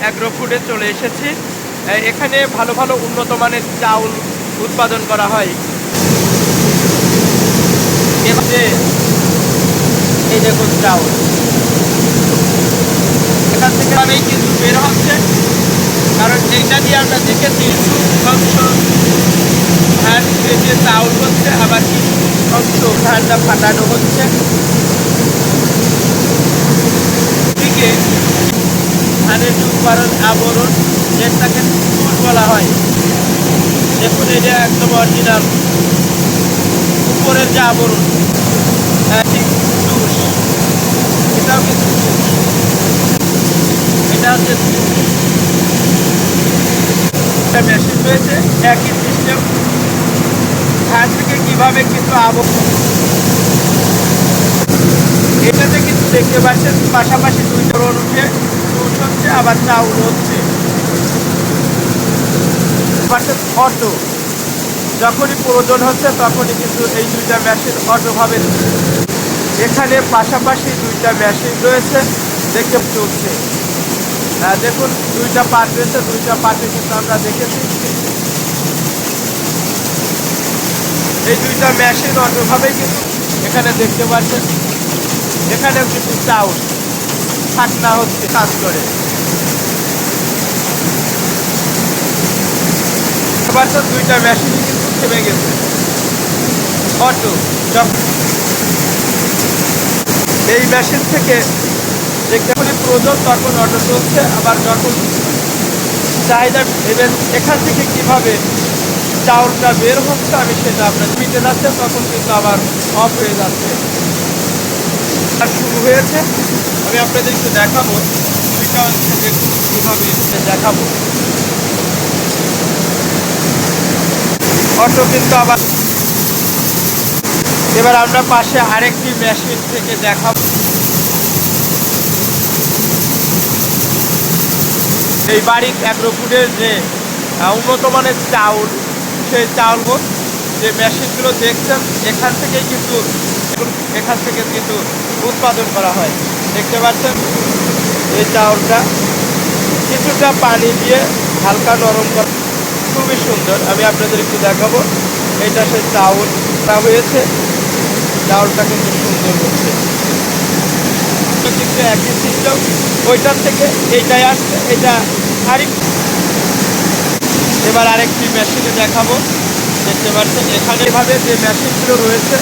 Agro ফুডে চলে এসেছি। এখানে ভালো ভালো উন্নত মানের চাউল উৎপাদন করা হয়। এই দেখুন চাউল। এখান থেকে অনেক কিন্তু বের হচ্ছে। কারণ এইটা দিয়ে আমরা দেখেছি অংশ ধান ভেজে চাউল হচ্ছে, আবার কিছু অংশ ধানটা ফাটানো হচ্ছে। ধানের যে উৎপাদন আবরণ যেটাকে ফুল বলা হয় দেখুন, এটা একদম অরিজিনাল উপরের যে আবরণ ঠিক তুষ। এটাও কিন্তু। এটা হচ্ছে। একটা মেশিন রয়েছে, একই সিস্টেম ধান থেকে কীভাবে কিন্তু আবরণ এটাতে কিন্তু দেখতে পাচ্ছেন, পাশাপাশি দুই ধরন উঠে হচ্ছে আবার চাউল হচ্ছে অটো। যখনই প্রয়োজন হচ্ছে, তখনই কিন্তু এই দুইটা মেশিন অটোভাবে এখানে পাশাপাশি দুইটা মেশিন রয়েছে, দেখে চলছে দেখুন, দুইটা পার্ট রয়েছে, দুইটা পার্টে কিন্তু আমরা দেখেছি। এই দুইটা মেশিন অটোভাবেই কিন্তু এখানে দেখতে পাচ্ছেন। এখানেও কিন্তু চাউল ঠান্ডা হচ্ছে কাজ করে। এবার তো দুইটা মেশিনই কিন্তু থেমে গেছে। অটো, যখন এই মেশিন থেকে পারি প্রয়োজন তখন অটো চলছে, আবার যখন চাহিদা এবার এখান থেকে কীভাবে চাউলটা বের হচ্ছে, আমি সেটা আপনার মিটে যাচ্ছে, তখন কিন্তু আবার অফ হয়ে যাচ্ছে। শুরু হয়েছে। আমি আপনাদের একটু দেখাবো অংশ কীভাবে দেখাবো। অটো কিন্তু আবার এবার আমরা পাশে আরেকটি মেশিন থেকে দেখাবো। এই বাড়ি অ্যাগ্রোফুডের যে উন্নত মানের চাউল, সেই চাউল যে মেশিনগুলো দেখছেন, এখান থেকেই কিন্তু এখান থেকে কিন্তু উৎপাদন করা হয়। দেখতে পাচ্ছেন, এই চাউলটা কিছুটা পানি দিয়ে হালকা নরম করা। খুবই সুন্দর, আমি আপনাদের একটু দেখাবো। এটা সেই চাউলটা হয়েছে। চাউলটা কিন্তু সুন্দর হচ্ছে কিন্তু একই সিস্টেম ওইটার থেকে এইটাই আসছে, এটা আরেক এবার আরেকটি মেশিনে দেখাবো। দেখতে পাচ্ছেন এখানে এভাবে যে মেশিনগুলো রয়েছে,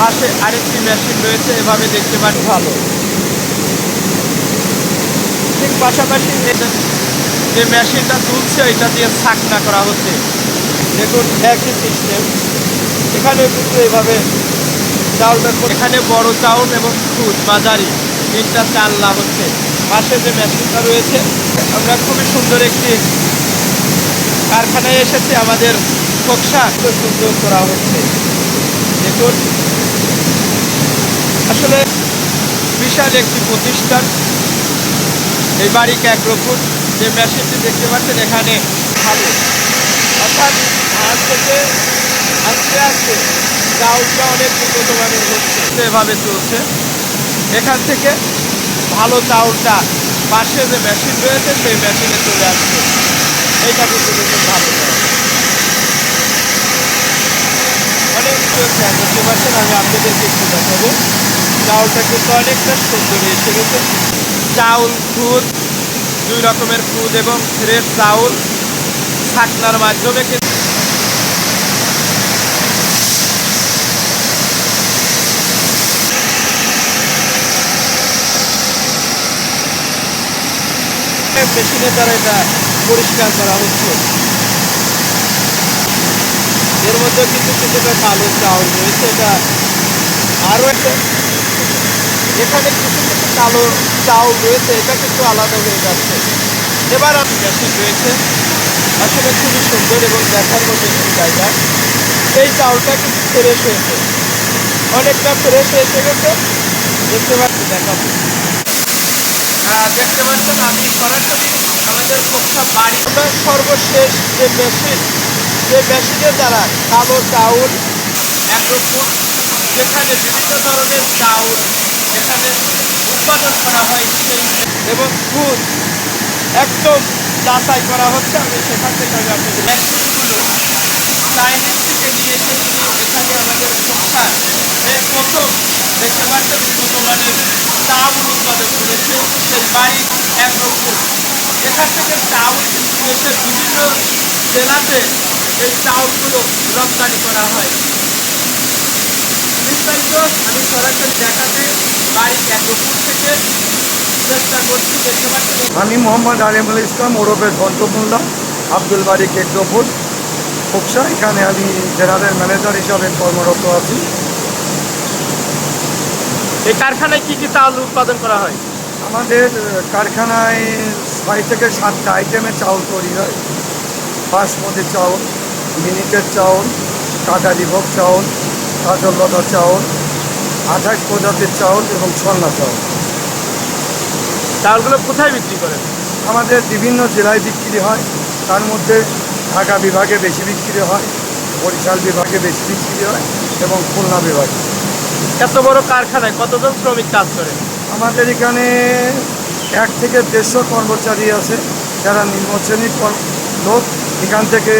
পাশে আরেকটি মেশিন রয়েছে, এভাবে দেখতে পান ভালো। ঠিক পাশাপাশি যে মেশিনটা তুলছে, এটা দিয়ে ছাকনা করা হচ্ছে। দেখুন, একই সিস্টেম এখানে কিন্তু এইভাবে চাউলটা এখানে বড় চাউল এবং দুধ মাঝারি তিনটা চাল্লা হচ্ছে। পাশে যে মেশিনটা রয়েছে, আমরা খুবই সুন্দর একটি কারখানায় এসেছি, আমাদের খোকসা সুন্দর করা হচ্ছে দেখুন, আসলে বিশাল একটি প্রতিষ্ঠান। এই বাড়ি ক্যাগ্রোফুড যে মেশিনটি দেখতে পাচ্ছেন, এখানে ভালো। অর্থাৎ ধান থেকে আস্তে আস্তে চাউলটা অনেক উন্নত মানের হচ্ছে। এভাবে চলছে। এখান থেকে ভালো চাউলটা পাশে যে মেশিন রয়েছে, সেই মেশিনে চলে আসছে। এইটা কিন্তু দেখুন ভালো পাচ্ছেন আমি আপনাদেরকে একটু দেখাবো চাউলটা কিন্তু অনেকটা সুন্দর এসে গেছে চাউল খুদ দুই রকমের খুদ এবং ফ্রেশ চাউল ছাকনার মাধ্যমে মেশিনের দ্বারা এটা পরিষ্কার করা হচ্ছে। মধ্যে কিন্তু কিছুটা কালো চাউল রয়েছে এটা আরও একটা এখানে কিছু কিছু কালো চাউল রয়েছে এটা কিন্তু আলাদা হয়ে যাচ্ছে। এবার আমি মেশিন রয়েছে আসলে খুবই সুন্দর এবং দেখার মতো একটি জায়গা। এই চাউলটা কিন্তু ফ্রেশ হয়েছে। অনেকটা ফ্রেশ এসে গেছে। দেখতে পাচ্ছি দেখাবো। আহ, দেখতে পাচ্ছেন আমি সরাসরি আমাদের কোকসা বাড়ি সর্বশেষ যে মেশিন যে মেশিনের দ্বারা কালো চাউল একরকম যেখানে বিভিন্ন ধরনের চাউল এখানে উৎপাদন করা হয় সেই এবং দুধ একদম যাচাই করা হচ্ছে। আমি সেখান থেকে আমি আপনাদের ম্যাক্সিমগুলো চাইনিজ থেকে নিয়ে এসে এখানে আমাদের সংখ্যা এই প্রথম দেখতে পাচ্ছেন উন্নত মানের চাউল উৎপাদন করেছে সেই বাড়ি অ্যাগ্রোফুড এখান থেকে চাউল কিন্তু দেশের বিভিন্ন জেলাতে এই চাউলগুলো রপ্তানি করা হয়। বিস্তারিত আমি সরাসরি দেখাতে বাড়ি অ্যাগ্রোফুড থেকে। চেষ্টা করছি দেখতে পাচ্ছেন আমি মোহাম্মদ আলিমুল ইসলাম ওরফে ঘন্টমুল্লা আব্দুল বাড়ি কেকপুর খোকসা এখানে আমি জেনারেল ম্যানেজার হিসাবে কর্মরত আছি। এই কারখানায় কি কি চাউল উৎপাদন করা হয়? আমাদের কারখানায় ছয় থেকে সাতটা আইটেমের চাউল তৈরি হয়। বাসমতি চাউল মিনিকেট চাউল কাটারিভোগ চাউল কাজললতা চাউল আঠাশ প্রজাতির চাউল এবং ছন্না চাউল। চাউলগুলো কোথায় বিক্রি করেন আমাদের বিভিন্ন জেলায় বিক্রি হয়। তার মধ্যে ঢাকা বিভাগে বেশি বিক্রি হয় বরিশাল বিভাগে বেশি বিক্রি হয় এবং খুলনা বিভাগে। এত বড় কারখানায় কতজন শ্রমিক কাজ করে? আমাদের এখানে এক থেকে দেড়শো কর্মচারী আছে যারা নিম্ন শ্রেণির লোক। এখান থেকে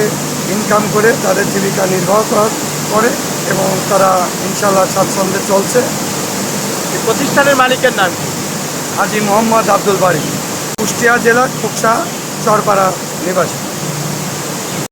ইনকাম করে তাদের জীবিকা নির্বাহ করা- করে এবং তারা ইনশাল্লাহ স্বাচ্ছন্দ্যে চলছে। এই প্রতিষ্ঠানের মালিকের নাম আজি হাজি মোহাম্মদ আব্দুল বাড়ি কুষ্টিয়া জেলা খোকসা চরপাড়া নিবাসী।